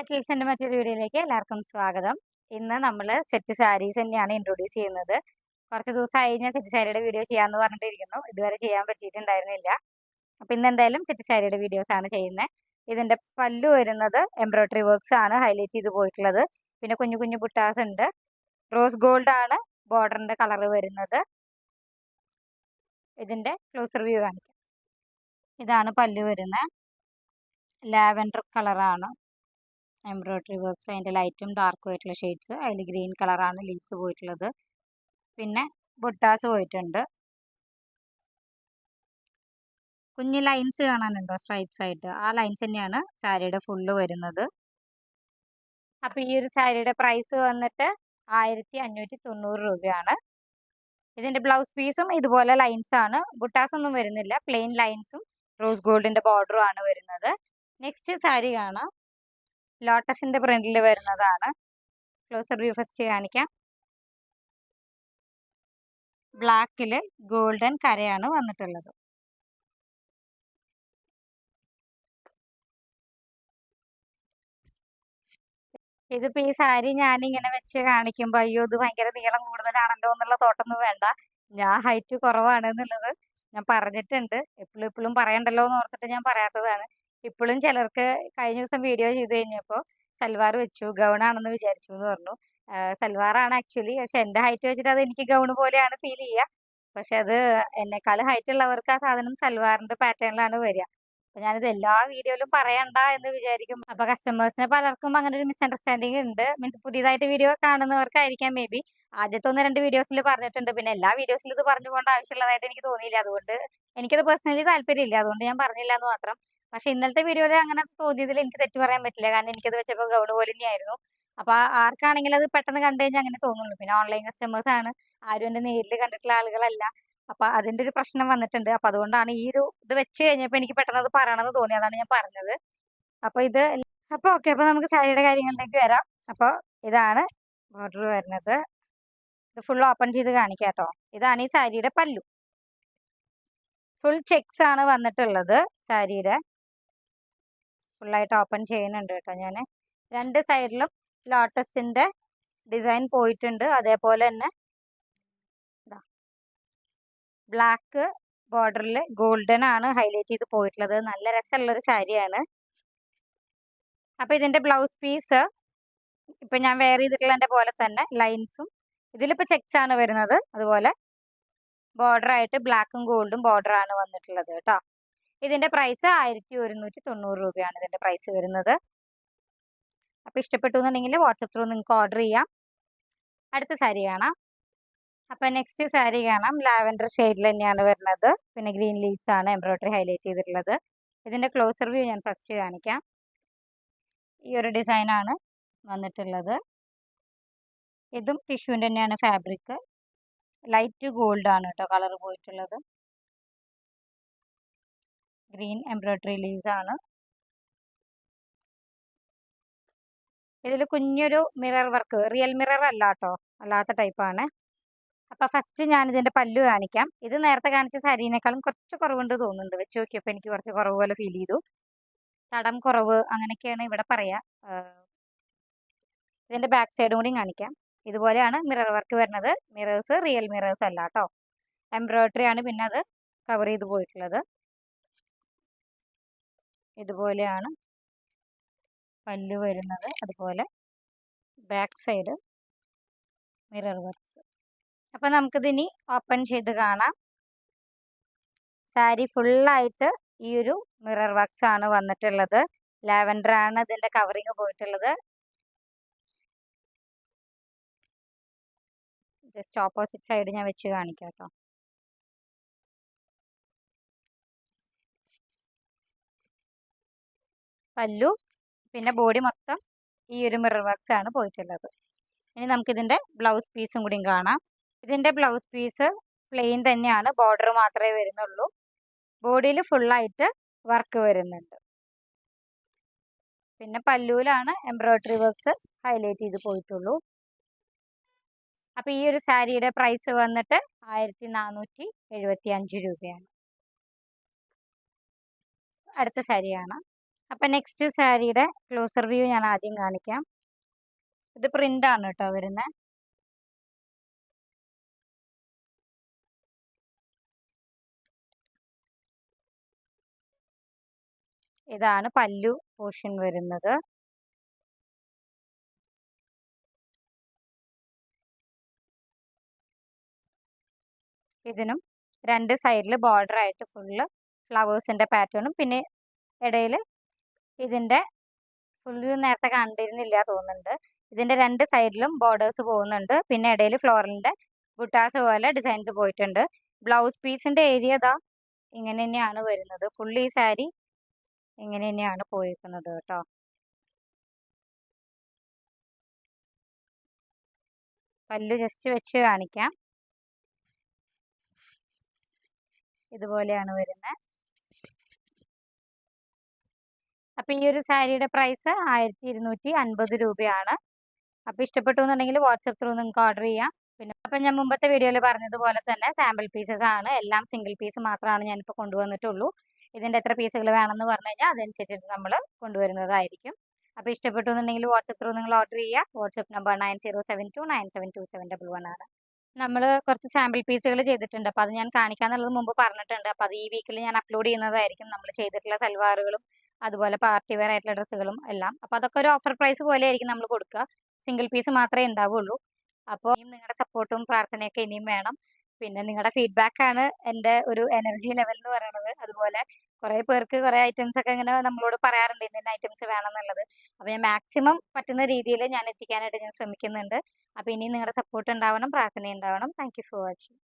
പെറ്റൽസിന്റെ മറ്റൊരു വീഡിയോയിലേക്ക് എല്ലാവർക്കും സ്വാഗതം. ഇന്ന് നമ്മൾ സെറ്റ് സാരീസ് തന്നെയാണ് ഇൻട്രൊഡ്യൂസ് ചെയ്യുന്നത്. കുറച്ച് ദിവസമായി ഞാൻ സെറ്റ് സാരിയുടെ വീഡിയോ ചെയ്യാമെന്ന് പറഞ്ഞിട്ടിരിക്കുന്നു. ഇതുവരെ ചെയ്യാൻ പറ്റിയിട്ടുണ്ടായിരുന്നില്ല. അപ്പോൾ ഇന്ന് എന്തായാലും സെറ്റ് സാരിയുടെ വീഡിയോസ് ആണ് ചെയ്യുന്നത് ഇതിന്റെ പല്ലു വരുന്നത് എംബ്രോയ്ഡറി വർക്ക്സ് ആണ് ഹൈലൈറ്റ് ചെയ്ത് പോയിട്ടുള്ളത്. പിന്നെ കുഞ്ഞു കുഞ്ഞു ബുട്ടാസ് ഉണ്ട്. റോസ് ഗോൾഡ് ആണ് ബോർഡറിന്റെ കളർ വരുന്നത്. ഇതിന്റെ ക്ലോസർ വ്യൂ കാണിക്കാം. ഇതാണ് പല്ലു വരുന്നത് ലാവൻഡർ കളറാണ് എംബ്രോയ്ഡറി വർക്ക്സ് അതിന്റെ ലൈറ്റും ഡാർക്കും ആയിട്ടുള്ള ഷെയ്ഡ്സ്. അതിൽ ഗ്രീൻ കളറാണ് ലീസ് പോയിട്ടുള്ളത്. പിന്നെ ബുട്ടാസ് പോയിട്ടുണ്ട്. കുഞ്ഞ് ലൈൻസ് കാണാനുണ്ടോ സ്ട്രൈപ്സ് ആയിട്ട്? ആ ലൈൻസ് തന്നെയാണ് സാരിയുടെ ഫുള്ള് വരുന്നത്. അപ്പോൾ ഈ ഒരു സാരിയുടെ പ്രൈസ് വന്നിട്ട് ആയിരത്തി അഞ്ഞൂറ്റി തൊണ്ണൂറ് രൂപയാണ്. ഇതിന്റെ ബ്ലൗസ് പീസും ഇതുപോലെ ലൈൻസ് ആണ്. ബുട്ടാസ് ഒന്നും വരുന്നില്ല. പ്ലെയിൻ ലൈൻസും റോസ് ഗോൾഡിന്റെ ബോർഡറും ആണ് വരുന്നത്. നെക്സ്റ്റ് സാരി കാണാം. ലോട്ടസിന്റെ പ്രിന്റിൽ വരുന്നതാണ്. ക്ലോസർ വ്യൂ ഫസ്റ്റ് കാണിക്കാം. ബ്ലാക്കിൽ ഗോൾഡൻ കരയാണ് വന്നിട്ടുള്ളത്. ഇതിപ്പോൾ ഈ സാരി ഞാൻ ഇങ്ങനെ വെച്ച് കാണിക്കുമ്പോൾ അയ്യോ ഇത് ഭയങ്കര നീളം കൂടുതലാണല്ലോ എന്നുള്ള തോട്ടൊന്നും വേണ്ട. ഞാൻ ഹൈറ്റ് കുറവാണ് എന്നുള്ളത് ഞാൻ പറഞ്ഞിട്ടുണ്ട്. എപ്പോഴും എപ്പോഴും പറയണ്ടല്ലോ എന്ന് ഓർത്തിട്ട് ഞാൻ പറയാത്തതാണ്. ഇപ്പോഴും ചിലർക്ക് കഴിഞ്ഞ ദിവസം വീഡിയോ ചെയ്ത് കഴിഞ്ഞപ്പോൾ സൽവാർ വെച്ചു ഗൗണാണെന്ന് വിചാരിച്ചു എന്ന് പറഞ്ഞു സൽവാറാണ് ആക്ച്വലി. പക്ഷെ എന്റെ ഹൈറ്റ് വെച്ചിട്ട് അത് എനിക്ക് ഗൗൺ പോലെയാണ് ഫീൽ ചെയ്യുക പക്ഷെ അത് എന്നെക്കാൾ ഹൈറ്റ് ഉള്ളവർക്ക് ആ സാധനം സൽവാറിന്റെ പാറ്റേണിലാണ് വരിക. അപ്പം ഞാനിത് എല്ലാ വീഡിയോയിലും പറയണ്ട എന്ന് വിചാരിക്കും അപ്പോൾ കസ്റ്റമേഴ്സിനെ പലർക്കും അങ്ങനെ ഒരു മിസ്അണ്ടർസ്റ്റാൻഡിങ് ഉണ്ട്. മീൻസ് പുതിയതായിട്ട് വീഡിയോ കാണുന്നവർക്കായിരിക്കാം മേ ബി. ആദ്യത്തെ ഒന്ന് രണ്ട് വീഡിയോസിൽ പറഞ്ഞിട്ടുണ്ട്. പിന്നെ എല്ലാ വീഡിയോസിലും ഇത് പറഞ്ഞു പോകേണ്ട ആവശ്യമുള്ളതായിട്ട് എനിക്ക് തോന്നിയില്ല. അതുകൊണ്ട് എനിക്കത് പേഴ്സണലി താല്പര്യമില്ല. അതുകൊണ്ട് ഞാൻ പറഞ്ഞില്ല എന്ന് മാത്രം. പക്ഷെ ഇന്നലത്തെ വീഡിയോയിൽ അങ്ങനെ തോന്നിയതിൽ എനിക്ക് തെറ്റ് പറയാൻ പറ്റില്ല. കാരണം എനിക്കത് വെച്ചപ്പോൾ ഗൗഡ് പോലെ തന്നെയായിരുന്നു. അപ്പോൾ ആർക്കാണെങ്കിലും അത് പെട്ടെന്ന് കണ്ടു കഴിഞ്ഞാൽ അങ്ങനെ തോന്നുള്ളൂ. പിന്നെ ഓൺലൈൻ കസ്റ്റമേഴ്സ് ആണ്. ആരും എന്റെ നേരിൽ കണ്ടിട്ടുള്ള ആളുകളല്ല. അപ്പോൾ അതിന്റെ ഒരു പ്രശ്നം വന്നിട്ടുണ്ട്. അപ്പോൾ അതുകൊണ്ടാണ് ഈ ഒരു ഇത് വെച്ച് കഴിഞ്ഞപ്പോൾ എനിക്ക് പെട്ടെന്ന് അത് പറയണമെന്ന് തോന്നി. അതാണ് ഞാൻ പറഞ്ഞത്. അപ്പോൾ ഇത് അപ്പോൾ ഓക്കെ. അപ്പോൾ നമുക്ക് സാരിയുടെ കാര്യങ്ങളിലേക്ക് വരാം. അപ്പോൾ ഇതാണ് ബോർഡർ വരുന്നത്. ഇത് ഫുൾ ഓപ്പൺ ചെയ്ത് കാണിക്കാം കേട്ടോ. ഇതാണ് ഈ സാരിയുടെ പല്ലു. ഫുൾ ചെക്സ് ആണ് വന്നിട്ടുള്ളത് സാരിയുടെ. ഫുള്ളായിട്ട് ഓപ്പൺ ചെയ്യുന്നുണ്ട് കേട്ടോ ഞാൻ രണ്ട് സൈഡിലും ലോട്ടസിന്റെ ഡിസൈൻ പോയിട്ടുണ്ട്. അതേപോലെ തന്നെ ബ്ലാക്ക് ബോർഡറിൽ ഗോൾഡൻ ആണ് ഹൈലൈറ്റ് ചെയ്ത് പോയിട്ടുള്ളത്. നല്ല രസമുള്ളൊരു സാരിയാണ്. അപ്പോൾ ഇതിന്റെ ബ്ലൗസ് പീസ് ഇപ്പം ഞാൻ വെയർ ചെയ്തിട്ടുള്ളതിന്റെ പോലെ തന്നെ ലൈൻസും ഇതിലിപ്പോൾ ചെക്സ് ആണ് വരുന്നത്. അതുപോലെ ബോർഡർ ബോർഡറായിട്ട് ബ്ലാക്കും ഗോൾഡും ആണ് വന്നിട്ടുള്ളത് കേട്ടോ. ഇതിന്റെ പ്രൈസ് ആയിരത്തി ഒരുന്നൂറ്റി തൊണ്ണൂറ് രൂപയാണ് ഇതിന്റെ പ്രൈസ് വരുന്നത്. അപ്പോൾ ഇഷ്ടപ്പെട്ടു എന്നുണ്ടെങ്കിൽ വാട്സപ്പ് ത്രൂ നിങ്ങൾക്ക് ഓർഡർ ചെയ്യാം. അടുത്ത സാരി കാണാം. അപ്പോൾ നെക്സ്റ്റ് സാരി കാണാം. ലാവൻഡർ ഷെയ്ഡിൽ തന്നെയാണ് വരുന്നത്. പിന്നെ ഗ്രീൻ ലീവ്സ് ആണ് എംബ്രോയ്ഡറി ഹൈലൈറ്റ് ചെയ്തിട്ടുള്ളത്. ഇതിന്റെ ക്ലോസർ വ്യൂ ഞാൻ ഫസ്റ്റ് കാണിക്കാം. ഈ ഒരു ഡിസൈനാണ് വന്നിട്ടുള്ളത്. ഇതും ടിഷ്യൂന്റെ തന്നെയാണ് ഫാബ്രിക് ലൈറ്റ് ഗോൾഡ് ആണ് കേട്ടോ കളർ പോയിട്ടുള്ളത്. ഗ്രീൻ എംബ്രോയ്ഡറി ആണ്. ഇതിൽ കുഞ്ഞൊരു മിറർ വർക്ക് റിയൽ മിറർ അല്ല കേട്ടോ അല്ലാത്ത ടൈപ്പാണ് അപ്പോൾ ഫസ്റ്റ് ഞാൻ ഇതിന്റെ പല്ലു കാണിക്കാം. ഇത് നേരത്തെ കാണിച്ച സാരീനേക്കാളും കുറച്ച് കുറവുണ്ട് തോന്നുന്നുണ്ട്. വെച്ച് നോക്കിയപ്പോൾ എനിക്ക് കുറച്ച് കുറവ് പോലെ ഫീൽ ചെയ്തു. തടം കുറവ് അങ്ങനെയൊക്കെയാണ് ഇവിടെ പറയുക ഇതിന്റെ ബാക്ക് സൈഡും കൂടി കാണിക്കാം. ഇതുപോലെയാണ് മിറർ വർക്ക് വരുന്നത്. മിറേഴ്സ് റിയൽ മിറേഴ്സ് അല്ല കേട്ടോ എംബ്രോയ്ഡറി ആണ് പിന്നെ അത് കവർ ചെയ്ത് പോയിട്ടുള്ളത്. ഇതുപോലെയാണ് പല്ല് വരുന്നത്. അതുപോലെ ബാക്ക് സൈഡ് മിറർ വർക്ക്സ് അപ്പോൾ നമുക്കിതിനി ഓപ്പൺ ചെയ്ത് കാണാം. സാരി ഫുള്ളായിട്ട് ഈ ഒരു മിറർ വർക്ക്സ് ആണ് വന്നിട്ടുള്ളത്. ലാവൻഡർ ആണ് ഇതിന്റെ കവറിങ് പോയിട്ടുള്ളത്. ജസ്റ്റ് ഓപ്പോസിറ്റ് സൈഡ് ഞാൻ വെച്ച് കാണിക്കാം കേട്ടോ പല്ലു പിന്നെ ബോഡി മൊത്തം ഈ ഒരു മിറർ വർക്ക്സ് ആണ് പോയിട്ടുള്ളത്. ഇനി നമുക്കിതിന്റെ ബ്ലൗസ് പീസും കൂടിയും കാണാം. ഇതിന്റെ ബ്ലൗസ് പീസ് പ്ലെയിൻ തന്നെയാണ് ബോർഡർ മാത്രമേ വരുന്നുള്ളൂ. ബോഡിയിൽ ഫുള്ളായിട്ട് വർക്ക് വരുന്നുണ്ട്. പിന്നെ പല്ലുവിലാണ് എംബ്രോയ്ഡറി വർക്ക്സ് ഹൈലൈറ്റ് ചെയ്ത് പോയിട്ടുള്ളൂ. അപ്പോൾ ഈ ഒരു സാരിയുടെ പ്രൈസ് വന്നിട്ട് ആയിരത്തി നാനൂറ്റി എഴുപത്തി അഞ്ച് രൂപയാണ്. അടുത്ത സാരിയാണ്. അപ്പം നെക്സ്റ്റ് സാരിയുടെ ക്ലോസർ വ്യൂ ഞാൻ ആദ്യം കാണിക്കാം. ഇത് പ്രിന്റ് ആണ് കേട്ടോ വരുന്നത് ഇതാണ് പല്ലു പോർഷൻ വരുന്നത്. ഇതിനും രണ്ട് സൈഡിൽ ബോർഡർ ആയിട്ട് ഫുള്ള് ഫ്ലവേഴ്സിന്റെ പാറ്റേണും പിന്നെ ഇടയിൽ ഇതിന്റെ ഫുള്ള് നേരത്തെ കണ്ടിരുന്നില്ല തോന്നുന്നുണ്ട്. ഇതിന്റെ രണ്ട് സൈഡിലും ബോർഡേഴ്സ് പോകുന്നുണ്ട്. പിന്നെ ഇടയിൽ ഫ്ലോറിന്റെ ബുട്ടാസ് പോലെ ഡിസൈൻസ് പോയിട്ടുണ്ട്. ബ്ലൗസ് പീസിന്റെ ഏരിയ ഇതാ ഇങ്ങനെ തന്നെയാണ് വരുന്നത്. ഫുള്ള് ഈ സാരി ഇങ്ങനെ തന്നെയാണ് പോയിരിക്കുന്നത് കേട്ടോ. പല്ല് ജസ്റ്റ് വെച്ച് കാണിക്കാം. ഇതുപോലെയാണ് വരുന്നത്. അപ്പം ഈ ഒരു സാരിയുടെ പ്രൈസ് ആയിരത്തി ഇരുന്നൂറ്റി അൻപത് രൂപയാണ്. അപ്പോൾ ഇഷ്ടപ്പെട്ടു എന്നുണ്ടെങ്കിൽ വാട്സപ്പ് ത്രൂ നിങ്ങൾക്ക് ഓർഡർ ചെയ്യാം. പിന്നെ അപ്പം ഞാൻ മുമ്പത്തെ വീഡിയോയിൽ പറഞ്ഞതുപോലെ തന്നെ സാമ്പിൾ പീസസ് ആണ്. എല്ലാം സിംഗിൾ പീസ് മാത്രമാണ് ഞാനിപ്പോൾ കൊണ്ടുവന്നിട്ടുള്ളൂ. ഇതിന്റെ എത്ര പീസുകൾ വേണമെന്ന് പറഞ്ഞു കഴിഞ്ഞാൽ അതനുസരിച്ചിട്ട് നമ്മൾ കൊണ്ടുവരുന്നതായിരിക്കും. അപ്പോൾ ഇഷ്ടപ്പെട്ടു എന്നുണ്ടെങ്കിൽ വാട്സപ്പ് ത്രൂ നിങ്ങൾ ഓർഡർ ചെയ്യുക WhatsApp number nine zero seven two nine seven two seven double one ആണ്. നമ്മൾ കുറച്ച് സാമ്പിൾ പീസുകൾ ചെയ്തിട്ടുണ്ട്. അപ്പോൾ അത് ഞാൻ കാണിക്കാന്നുള്ളത് മുമ്പ് പറഞ്ഞിട്ടുണ്ട്. അപ്പോൾ അത് ഈ വീക്കിൽ ഞാൻ അപ്ലോഡ് ചെയ്യുന്നതായിരിക്കും. നമ്മൾ ചെയ്തിട്ടുള്ള സൽവാറുകളും അതുപോലെ പാർട്ടി വെയർ ആയിട്ടുള്ള ഡ്രസ്സുകളും എല്ലാം. അപ്പോൾ അതൊക്കെ ഒരു ഓഫർ പ്രൈസ് പോലെ ആയിരിക്കും നമ്മൾ കൊടുക്കുക. സിംഗിൾ പീസ് മാത്രമേ ഉണ്ടാവുള്ളൂ. അപ്പോൾ നിങ്ങളുടെ സപ്പോർട്ടും പ്രാർത്ഥനയൊക്കെ ഇനിയും വേണം. പിന്നെ നിങ്ങളുടെ ഫീഡ്ബാക്ക് ആണ് എന്റെ ഒരു എനർജി ലെവൽ എന്ന് പറയുന്നത്. അതുപോലെ കുറെ പേർക്ക് കുറെ ഐറ്റംസ് ഒക്കെ ഇങ്ങനെ നമ്മളോട് പറയാറുണ്ട് ഇന്ന ഐറ്റംസ് വേണം എന്നുള്ളത് അപ്പോൾ ഞാൻ മാക്സിമം പറ്റുന്ന രീതിയിൽ ഞാൻ എത്തിക്കാനായിട്ട് ഞാൻ ശ്രമിക്കുന്നുണ്ട്. അപ്പോൾ ഇനി നിങ്ങളുടെ സപ്പോർട്ട് ഉണ്ടാവണം പ്രാർത്ഥന ഉണ്ടാവണം താങ്ക് ഫോർ വാച്ചിങ്